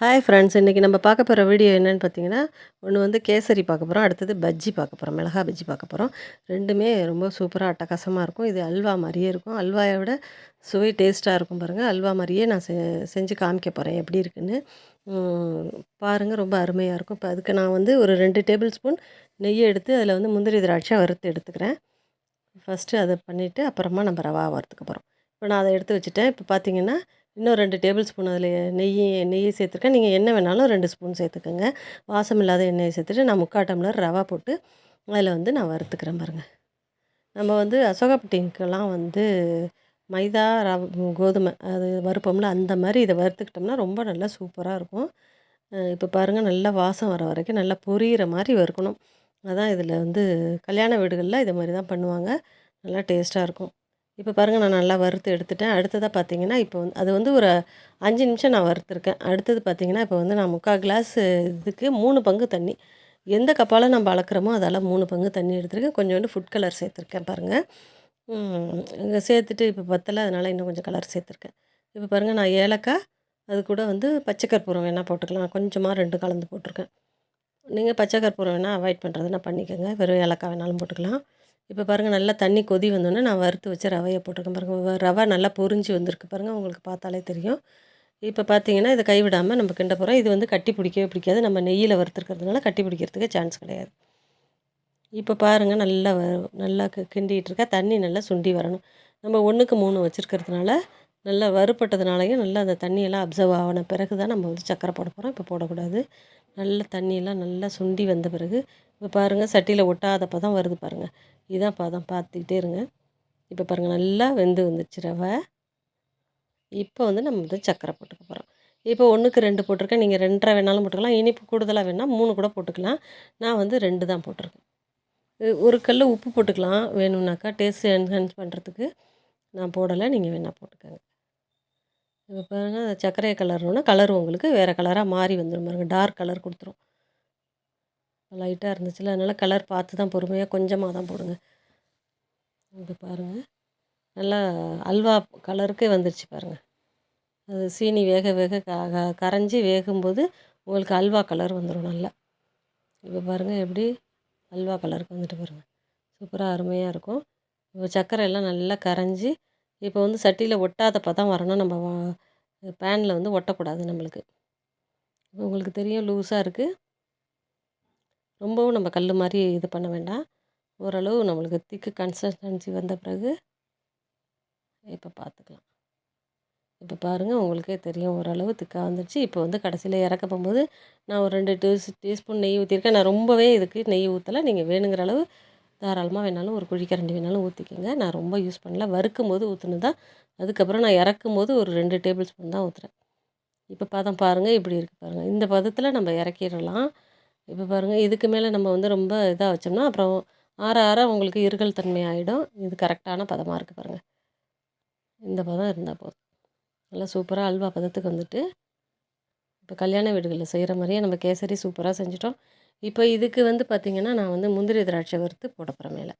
Hi friends இன்றைக்கி நம்ம பார்க்க போகிற வீடியோ என்னென்னு பார்த்தீங்கன்னா ஒன்று வந்து கேசரி பார்க்க போகிறோம் அடுத்தது பஜ்ஜி பார்க்க போகிறோம் மிளகா பஜ்ஜி பார்க்க போகிறோம் ரெண்டுமே ரொம்ப சூப்பராக அட்டகாசமாக இருக்கும். இது அல்வா மாதிரியே இருக்கும். அல்வாயை விட சுவை டேஸ்ட்டாக இருக்கும் பாருங்கள் அல்வா மாதிரியே நான் செ செஞ்சு காமிக்க போகிறேன் எப்படி இருக்குன்னு. பாருங்கள் ரொம்ப அருமையாக இருக்கும். இப்போ அதுக்கு நான் வந்து ஒரு ரெண்டு டேபிள் ஸ்பூன் நெய்யை எடுத்து அதில் வந்து முந்திரி திராட்சை வறுத்து எடுத்துக்கிறேன். ஃபஸ்ட்டு அதை பண்ணிவிட்டு அப்புறமா நம்ம ரவா வறுத்துக்க போகிறோம் இப்போ நான் அதை எடுத்து வச்சுட்டேன். இப்போ பார்த்தீங்கன்னா இன்னும் ரெண்டு டேபிள் ஸ்பூன் அதில் நெய் நெய் சேர்த்துருக்கேன். நீங்கள் என்ன வேணாலும் ரெண்டு ஸ்பூன் சேர்த்துக்கோங்க. வாசம் இல்லாத எண்ணெயை சேர்த்துட்டு நான் முக்கால் டம்ளர் ரவா போட்டு அதில் வந்து நான் வறுத்துக்கிறேன் பாருங்கள் நம்ம வந்து அசோகப்பட்டிங்கெல்லாம் வந்து மைதா ரவ கோதுமை அது வறுப்போம்ல அந்த மாதிரி இதை வறுத்துக்கிட்டோம்னா ரொம்ப நல்லா சூப்பராக இருக்கும். இப்போ பாருங்கள் நல்லா வாசம் வர வரைக்கும் நல்லா பொரியிற மாதிரி வறுக்கணும். அதான் இதில் வந்து கல்யாண வீடுகளில் இதை மாதிரி தான் பண்ணுவாங்க. நல்லா டேஸ்ட்டாக இருக்கும். இப்போ பாருங்கள் நான் நல்லா வறுத்து எடுத்துட்டேன். அடுத்ததாக பார்த்தீங்கன்னா இப்போ வந்து அது வந்து ஒரு அஞ்சு நிமிஷம் நான் வறுத்துருக்கேன். அடுத்தது பார்த்தீங்கன்னா இப்போ வந்து நான் முக்கால் கிளாஸ் இதுக்கு மூணு பங்கு தண்ணி. எந்த கப்பால் நம்ம அளக்குறோமோ அதால் மூணு பங்கு தண்ணி எடுத்துருக்கேன். கொஞ்சோண்டு ஃபுட் கலர் சேர்த்துருக்கேன் பாருங்கள் இங்கே சேர்த்துட்டு இப்போ பத்தலை அதனால் இன்னும் கொஞ்சம் கலர் சேர்த்துருக்கேன். இப்போ பாருங்கள் நான் ஏலக்காய் அது கூட வந்து பச்சை கற்பூரம் வேணால் போட்டுக்கலாம். கொஞ்சமாக ரெண்டு கலந்து போட்டிருக்கேன். நீங்கள் பச்சை கற்பூரம் வேணால் அவாய்ட் பண்ணுறதுனா பண்ணிக்கோங்க. வெறும் ஏலக்காய் வேணாலும் போட்டுக்கலாம். இப்போ பாருங்கள் நல்லா தண்ணி கொதி வந்தோடனே நான் வறுத்து வச்ச ரவையை போட்டிருக்கேன். பாருங்கள் ரவை நல்லா பொறிஞ்சு வந்திருக்கு பாருங்கள் உங்களுக்கு பார்த்தாலே தெரியும். இப்போ பார்த்தீங்கன்னா இதை கைவிடாமல் நம்ம கிண்ட போகிறோம் இது வந்து கட்டி பிடிக்கவே பிடிக்காது. நம்ம நெய்யில் வறுத்துருக்கிறதுனால கட்டி பிடிக்கிறதுக்கு சான்ஸ் கிடையாது. இப்போ பாருங்கள் நல்லா வ நல்லா கிண்டிகிட்டு இருக்கா தண்ணி நல்லா சுண்டி வரணும். நம்ம ஒன்றுக்கு மூணு வச்சுருக்கிறதுனால நல்லா வறுப்பட்டதுனாலையும் நல்லா அந்த தண்ணியெல்லாம் அப்சர்வ் ஆகின பிறகு தான் நம்ம வந்து சக்கரை போட போகிறோம் இப்போ போடக்கூடாது. நல்ல தண்ணியெல்லாம் நல்லா சுண்டி வந்த பிறகு இப்போ பாருங்கள் சட்டியில் ஒட்டாத பதம் வருது பாருங்கள் இதான் பதம் பார்த்துக்கிட்டே இருங்க. இப்போ பாருங்கள் நல்லா வெந்து வந்துச்சு ரவை. இப்போ வந்து நம்ம வந்து சக்கரை போட்டுக்க போகிறோம் இப்போ ஒன்றுக்கு ரெண்டு போட்டிருக்கேன். நீங்கள் ரெண்டரை வேணாலும் போட்டுக்கலாம். இனிப்பு கூடுதலாக வேணால் மூணு கூட போட்டுக்கலாம். நான் வந்து ரெண்டு தான் போட்டிருக்கேன். ஒரு கல் உப்பு போட்டுக்கலாம். வேணும்னாக்கா டேஸ்ட் என்ஹான்ஸ் பண்ணுறதுக்கு நான் போடலை. நீங்கள் வேணால் போட்டுக்கோங்க. இப்போ பாருங்கள் சர்க்கரை கலர்னோன்னா கலர் உங்களுக்கு வேறு கலராக மாறி வந்துடும் பாருங்க. டார்க் கலர் கொடுத்துரும். லைட்டாக இருந்துச்சுல அதனால் கலர் பார்த்து தான் பொறுமையாக கொஞ்சமாக தான் போடுங்க. இது பாருங்கள் நல்லா அல்வா கலருக்கே வந்துருச்சு பாருங்கள் அது சீனி வேக வேக க கரைஞ்சி வேகும்போது உங்களுக்கு அல்வா கலர் வந்துடும் நல்லா. இப்போ பாருங்கள் எப்படி அல்வா கலருக்கு வந்துட்டு பாருங்கள் சூப்பராக அருமையாக இருக்கும். இப்போ சர்க்கரை எல்லாம் நல்லா கரைஞ்சி இப்போ வந்து சட்டியில் ஒட்டாதப்போ தான் வரணும். நம்ம பேனில் வந்து ஒட்டக்கூடாது நம்மளுக்கு. உங்களுக்கு தெரியும் லூஸாக இருக்குது ரொம்பவும் நம்ம கல் மாதிரி இது பண்ண வேண்டாம். ஓரளவு நம்மளுக்கு திக்கு கன்சிஸ்டன்சி வந்த பிறகு இப்போ பார்த்துக்கலாம் இப்போ பாருங்கள் உங்களுக்கே தெரியும் ஓரளவு திக்காக வந்துடுச்சு இப்போ வந்து கடைசியில் இறக்க போகும்போது நான் ஒரு ரெண்டு டீ டீஸ்பூன் நெய் ஊற்றிருக்கேன் நான் ரொம்பவே இதுக்கு நெய் ஊற்றலை நீங்கள் வேணுங்கிற அளவு தாராளமாக வேணாலும் ஒரு குழிக்கரண்டி வேணாலும் ஊற்றிக்கோங்க நான் ரொம்ப யூஸ் பண்ணல. வறுக்கும் போது ஊற்றுனது தான் அதுக்கப்புறம் நான் இறக்கும் போது ஒரு ரெண்டு டேபிள் ஸ்பூன் தான் ஊற்றுறேன் இப்போ பதம் பாருங்கள் இப்படி இருக்குது பாருங்கள் இந்த பதத்தில் நம்ம இறக்கிடலாம். இப்போ பாருங்கள் இதுக்கு மேலே நம்ம வந்து ரொம்ப இதாக வச்சோம்னா அப்புறம் ஆற ஆற உங்களுக்கு இருகல் தன்மை ஆகிடும் இது கரெக்டான பதமாக இருக்குது பாருங்கள் இந்த பதம் இருந்தால் போதும். நல்லா சூப்பராக அல்வா பதத்துக்கு வந்துட்டு இப்போ கல்யாண வீடுகளில் செய்கிற மாதிரியே நம்ம கேசரி சூப்பராக செஞ்சிட்டோம். இப்போ இதுக்கு வந்து பார்த்திங்கன்னா நான் வந்து முந்திரி திராட்சை வறுத்து போட போகிறேன் மேலே.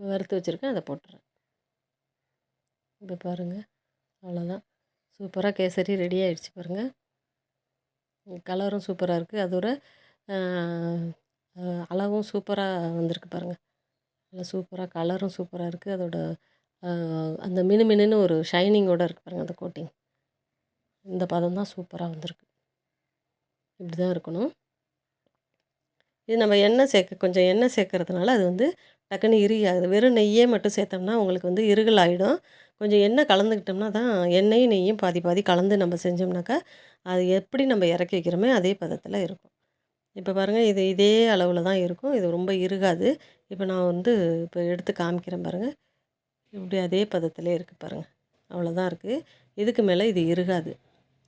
வறுத்து வச்சுருக்கேன் அதை போட்டுறேன். இப்போ பாருங்கள் அவ்வளோதான். சூப்பராக கேசரி ரெடி ஆகிடுச்சு பாருங்கள் கலரும் சூப்பராக இருக்குது அதோட அளவும் சூப்பராக வந்திருக்கு பாருங்கள் நல்லா சூப்பராக கலரும் சூப்பராக இருக்குது அதோட அந்த மினு மினுன்னு ஒரு ஷைனிங்கோடு இருக்குது பாருங்கள் அந்த கோட்டிங் இந்த பதம் தான் சூப்பராக வந்திருக்கு. இப்படி தான் இருக்கணும். இது நம்ம எண்ணெய் சேர்க்க கொஞ்சம் எண்ணெய் சேர்க்கறதுனால அது வந்து டக்குன்னு இறுகியாகுது. வெறும் நெய்யே மட்டும் சேர்த்தோம்னா உங்களுக்கு வந்து இருகல் ஆகிடும் கொஞ்சம் எண்ணெய் கலந்துக்கிட்டோம்னா தான் எண்ணெயும் நெய்யும் பாதி பாதி கலந்து நம்ம செஞ்சோம்னாக்கா அது எப்படி நம்ம இறக்கி வைக்கிறோமே அதே பதத்தில் இருக்கும். இப்போ பாருங்கள் இது இதே அளவில் தான் இருக்கும். இது ரொம்ப இருகாது. இப்போ நான் வந்து இப்போ எடுத்து காமிக்கிறேன் பாருங்கள் இப்படி அதே பதத்திலே இருக்குது பாருங்கள் அவ்வளோதான் இருக்குது இதுக்கு மேலே இது இருகாது.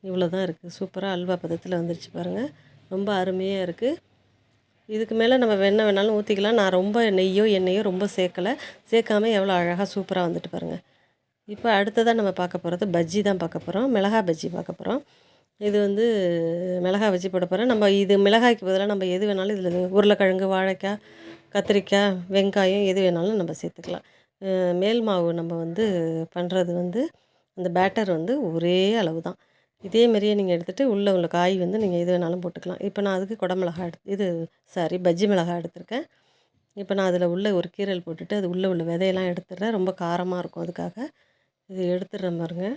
இவ்வளோ தான் இருக்குது சூப்பராக அல்வா பதத்தில் வந்துருச்சு பாருங்கள் ரொம்ப அருமையாக இருக்குது இதுக்கு மேலே நம்ம வெண்ணெய் வேணாலும் ஊற்றிக்கலாம் நான் ரொம்ப நெய்யோ எண்ணெயோ ரொம்ப சேர்க்கலை. சேர்க்காமல் எவ்வளோ அழகாக சூப்பராக வந்துட்டு பாருங்கள் இப்போ அடுத்ததாக நம்ம பார்க்க போகிறது பஜ்ஜி தான் பார்க்க போகிறோம் மிளகா பஜ்ஜி பார்க்க போகிறோம் இது வந்து மிளகாய் வச்சு போட போகிறேன் நம்ம இது மிளகாய்க்கு பதிலாக நம்ம எது வேணாலும் இதில் உருளைக்கிழங்கு வாழைக்காய் கத்திரிக்காய் வெங்காயம் எது வேணாலும் நம்ம சேர்த்துக்கலாம். மேல் மாவு நம்ம வந்து பண்ணுறது வந்து அந்த பேட்டர் வந்து ஒரே அளவு தான் இதே மாதிரியே நீங்கள் எடுத்துகிட்டு உள்ளே உள்ள காய் வந்து நீங்கள் எது வேணாலும் போட்டுக்கலாம். இப்போ நான் அதுக்கு குடமிளகா எடுத்து இது சாரி பஜ்ஜி மிளகாய் எடுத்திருக்கேன். இப்போ நான் அதில் உள்ள ஒரு கீரல் போட்டுட்டு அது உள்ளே உள்ள விதையெல்லாம் எடுத்துடுறேன். ரொம்ப காரமாக இருக்கும் அதுக்காக. இது எடுத்துடுறேன் பாருங்கள்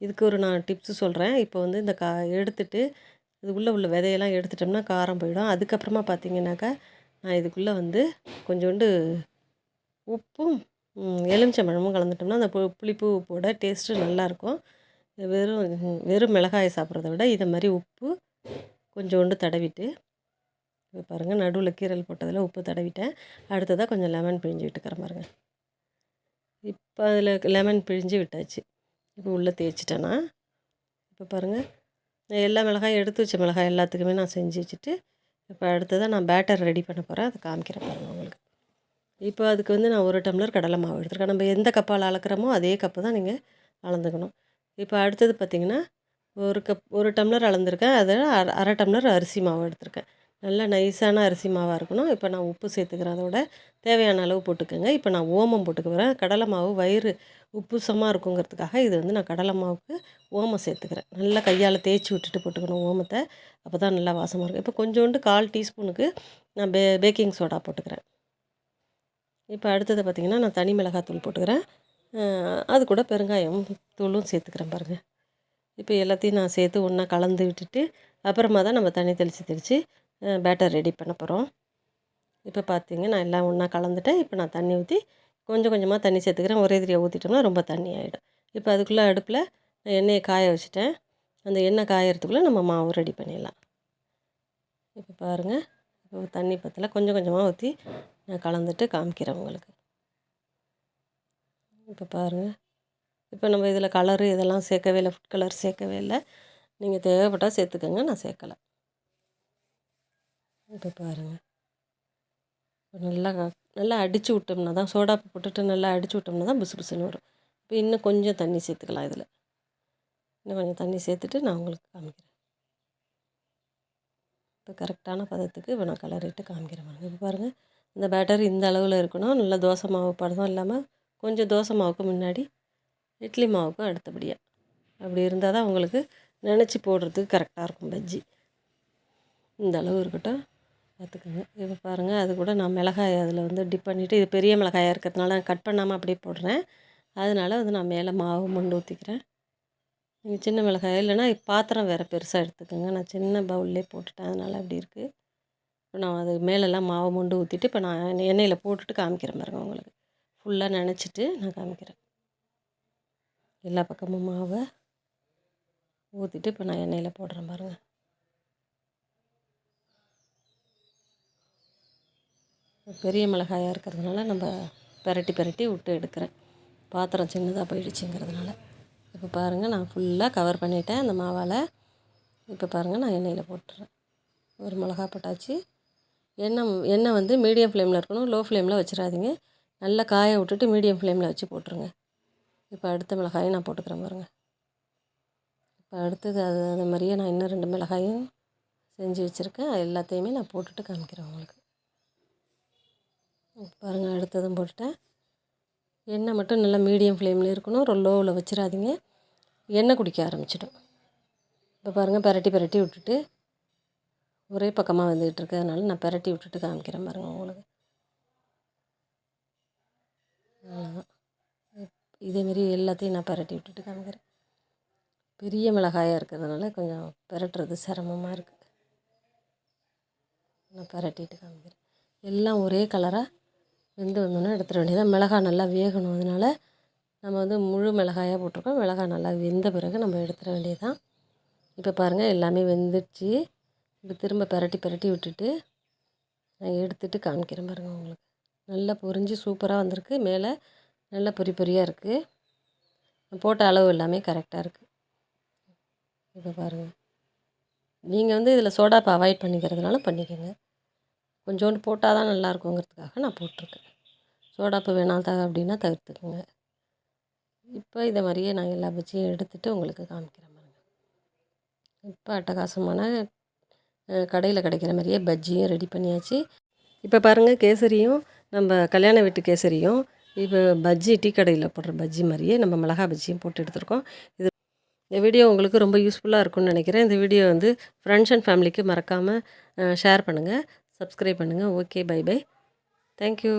இதுக்கு ஒரு நான் டிப்ஸு சொல்கிறேன் இப்போ வந்து இந்த கா எடுத்துட்டு இது உள்ளே உள்ள விதையெல்லாம் எடுத்துட்டோம்னா காரம் போயிடும். அதுக்கப்புறமா பார்த்தீங்கன்னாக்கா நான் இதுக்குள்ளே வந்து கொஞ்சோண்டு உப்பும் எலுமிச்சம்பழமும் கலந்துட்டோம்னா அந்த பு புளிப்பு உப்போட டேஸ்ட்டு நல்லாயிருக்கும். வெறும் வெறும் மிளகாயை சாப்பிட்றத விட இதை மாதிரி உப்பு கொஞ்சோண்டு தடவிட்டு இப்போ பாருங்கள் நடுவில் கீரல் போட்டதில் உப்பு தடவிட்டேன். அடுத்ததாக கொஞ்சம் லெமன் பிழிஞ்சு விட்டுக்கிறேன் பாருங்கள் இப்போ அதில் லெமன் பிழிஞ்சு விட்டாச்சு. இப்போ உள்ளே தேய்ச்சிட்டேன்னா இப்போ பாருங்கள் எல்லா மிளகாயும் எடுத்து வச்ச மிளகாய் எல்லாத்துக்குமே நான் செஞ்சு வச்சுட்டு இப்போ அடுத்ததாக நான் பேட்டர் ரெடி பண்ண போகிறேன் அதை காமிக்கிறேன் பாருங்கள் உங்களுக்கு. இப்போ அதுக்கு வந்து நான் ஒரு டம்ளர் கடலை மாவு எடுத்துருக்கேன். நம்ம எந்த கப்பால் அளக்குறோமோ அதே கப்பு தான் நீங்கள் அளந்துக்கணும். இப்போ அடுத்தது பார்த்திங்கன்னா ஒரு கப் ஒரு டம்ளர் அளந்துருக்கேன். அதில் அரை அரை டம்ளர் அரிசி மாவு எடுத்திருக்கேன். நல்லா நைஸான அரிசி மாவாக இருக்கணும். இப்போ நான் உப்பு சேர்த்துக்கிறேன். அதோட தேவையான அளவு போட்டுக்கோங்க. இப்போ நான் ஓமம் போட்டுக்க போகிறேன் கடலை மாவு வயிறு உப்புசமாக இருக்குங்கிறதுக்காக இது வந்து நான் கடலை மாவுக்கு ஓமம் சேர்த்துக்கிறேன். நல்லா கையால் தேய்ச்சி விட்டுட்டு போட்டுக்கணும் ஓமத்தை. அப்போ தான் நல்லா வாசமாக இருக்கும். இப்போ கொஞ்சோண்டு கால் டீஸ்பூனுக்கு நான் பே பேக்கிங் சோடா போட்டுக்கிறேன். இப்போ அடுத்தது பார்த்திங்கன்னா நான் தனி மிளகாத்தூள் போட்டுக்கிறேன். அது கூட பெருங்காயம் தூளும் சேர்த்துக்கிறேன் பாருங்கள் இப்போ எல்லாத்தையும் நான் சேர்த்து ஒன்றா கலந்து விட்டுட்டு அப்புறமா தான் நம்ம தண்ணி தெளித்து தெளித்து பேட்டர் ரெடி பண்ண போகிறோம் இப்போ பார்த்தீங்க நான் எல்லாம் ஒன்றா கலந்துட்டேன். இப்போ நான் தண்ணி ஊற்றி கொஞ்சம் கொஞ்சமாக தண்ணி சேர்த்துக்கிறேன். ஒரே திரியாக ஊற்றிட்டோம்னா ரொம்ப தண்ணி ஆகிடும் இப்போ அதுக்குள்ளே அடுப்பில் எண்ணெயை காய வச்சுட்டேன். அந்த எண்ணெய் காயறதுக்குள்ளே நம்ம மாவு ரெடி பண்ணிடலாம். இப்போ பாருங்கள் இப்போ தண்ணி பற்றல கொஞ்சம் கொஞ்சமாக ஊற்றி நான் கலந்துட்டு காமிக்கிறேன் உங்களுக்கு. இப்போ பாருங்கள் இப்போ நம்ம இதில் கலரு இதெல்லாம் சேர்க்கவே இல்லை. ஃபுட் கலர் சேர்க்கவே இல்லை. நீங்கள் தேவைப்பட்டால் சேர்த்துக்கோங்க. நான் சேர்க்கலை. இது பாருங்கள் நல்லா நல்லா அடித்து விட்டோம்னா தான் சோடாப்பு போட்டுட்டு நல்லா அடித்து விட்டோம்னா தான் புசு புசுன்னு வரும். இப்போ இன்னும் கொஞ்சம் தண்ணி சேர்த்துக்கலாம் இதில். இன்னும் கொஞ்சம் தண்ணி சேர்த்துட்டு நான் உங்களுக்கு காமிக்கிறேன். இப்போ கரெக்டான பதத்துக்கு இப்போ நான் கலரிட்டு காமிக்கிறேன் பாருங்கள் இப்போ பாருங்கள் இந்த பேட்டர் இந்த அளவில் இருக்கணும். நல்லா தோசை மாவு பதம் இல்லாமல் கொஞ்சம் தோசை மாவுக்கு முன்னாடி இட்லி மாவுக்கும் அடுத்தபடியாக அப்படி இருந்தால் தான் உங்களுக்கு நினச்சி போடுறதுக்கு கரெக்டாக இருக்கும் பஜ்ஜி இந்த அளவு இருக்கட்டும். பார்த்துக்கோங்க. இப்போ பாருங்கள் அது கூட நான் மிளகாய் அதில் வந்து டிப் பண்ணிவிட்டு இது பெரிய மிளகாயாக இருக்கிறதுனால நான் கட் பண்ணாமல் அப்படியே போடுறேன். அதனால் வந்து நான் மேலே மாவு மண்டு ஊற்றிக்கிறேன் நீங்கள் சின்ன மிளகாய் இல்லைன்னா பாத்திரம் வேறு பெருசாக எடுத்துக்கோங்க. நான் சின்ன பவுல்லே போட்டுட்டேன் அதனால் அப்படி இருக்குது இப்போ நான் அது மேலெல்லாம் மாவு மண்டு ஊற்றிட்டு இப்போ நான் எண்ணெயில் போட்டுட்டு காமிக்கிறேன் பாருங்கள் உங்களுக்கு. ஃபுல்லாக நினச்சிட்டு நான் காமிக்கிறேன். எல்லா பக்கமும் மாவை ஊற்றிட்டு இப்போ நான் எண்ணெயில் போடுறேன் பாருங்கள் பெரிய மிளகாயாக இருக்கிறதுனால நம்ம பெரட்டி பெரட்டி விட்டு எடுக்கிறேன். பாத்திரம் சின்னதாக போயிடுச்சுங்கிறதுனால. இப்போ பாருங்கள் நான் ஃபுல்லாக கவர் பண்ணிட்டேன். அந்த மாவால் இப்போ பாருங்கள் நான் எண்ணெயில் போட்டுறேன். ஒரு மிளகா போட்டாச்சு. எண்ணெய் எண்ணெய் வந்து மீடியம் ஃப்ளேமில் இருக்கணும். லோ ஃப்ளேமில் வச்சிடாதீங்க. நல்லா காய விட்டுட்டு மீடியம் ஃப்ளேமில் வச்சு போட்டுருங்க. இப்போ அடுத்த மிளகாயும் நான் போட்டுக்கிறேன் பாருங்கள் இப்போ அடுத்தது அது அது மாதிரியே நான் இன்னும் ரெண்டு மிளகாயும் செஞ்சு வச்சுருக்கேன். எல்லாத்தையுமே நான் போட்டுட்டு காமிக்கிறேன் உங்களுக்கு. பாருங்கள் அடுத்ததும் போட்டுட்டேன். எண்ணெய் மட்டும் நல்லா மீடியம் ஃப்ளேமில் இருக்கணும். ரொம்ப லோவில் வச்சிடாதீங்க. எண்ணெய் குடிக்க ஆரம்பிச்சிடும். இப்போ பாருங்கள் பரட்டி பரட்டி விட்டுட்டு ஒரே பக்கமாக வந்துக்கிட்டு இருக்கிறதுனால நான் பரட்டி விட்டுட்டு காமிக்கிறேன் பாருங்கள் உங்களுக்கு. அவ்வளோதான் இதேமாரி எல்லாத்தையும் நான் பரட்டி விட்டுட்டு காமிக்கிறேன். பெரிய மிளகாயாக இருக்கிறதுனால கொஞ்சம் பரட்டுறது சிரமமாக இருக்குது நான் பரட்டிட்டு காமிக்கிறேன். எல்லாம் ஒரே கலராக வெந்து வந்தோன்னே எடுத்துட வேண்டியதான் மிளகாய் நல்லா வேகணும். அதனால் நம்ம வந்து முழு மிளகாயாக போட்டிருக்கோம். மிளகாய் நல்லா வெந்த பிறகு நம்ம எடுத்துட வேண்டியதான் இப்போ பாருங்கள் எல்லாமே வெந்துடுச்சு. இப்போ திரும்ப பரட்டி பரட்டி விட்டுட்டு நான் எடுத்துட்டு காமிக்கிறேன் பாருங்கள் உங்களுக்கு. நல்லா பொரிஞ்சு சூப்பராக வந்திருக்கு. மேலே நல்லா பொறி பொரியாக இருக்குது போட்ட அளவு எல்லாமே கரெக்டாக இருக்குது இப்போ பாருங்கள் நீங்கள் வந்து இதில் சோடாப்பை அவாய்ட் பண்ணிக்கிறதுனால பண்ணிக்கோங்க. கொஞ்சோண்டு போட்டால் தான் நல்லாயிருக்குங்கிறதுக்காக நான் போட்டிருக்கேன். சோடாப்பு வேணாம் த அப்படின்னா தவிர்த்துக்குங்க. இப்போ இதை மாதிரியே நான் எல்லா பஜ்ஜியும் எடுத்துகிட்டு உங்களுக்கு காமிக்கிறேன் பாருங்கள் இப்போ அட்டகாசமான கடையில் கிடைக்கிற மாதிரியே பஜ்ஜியும் ரெடி பண்ணியாச்சு. இப்போ பாருங்கள் கேசரியும் நம்ம கல்யாண வீட்டு கேசரியும் இப்போ பஜ்ஜி டீ கடையில் போடுற பஜ்ஜி மாதிரியே நம்ம மிளகா பஜ்ஜியும் போட்டு எடுத்துருக்கோம். இது இந்த வீடியோ உங்களுக்கு ரொம்ப யூஸ்ஃபுல்லாக இருக்கும்னு நினைக்கிறேன். இந்த வீடியோ வந்து ஃப்ரெண்ட்ஸ் அண்ட் ஃபேமிலிக்கு மறக்காமல் ஷேர் பண்ணுங்கள் சப்ஸ்கிரைப் பண்ணுங்கள் ஓகே பை பை. தேங்க்யூ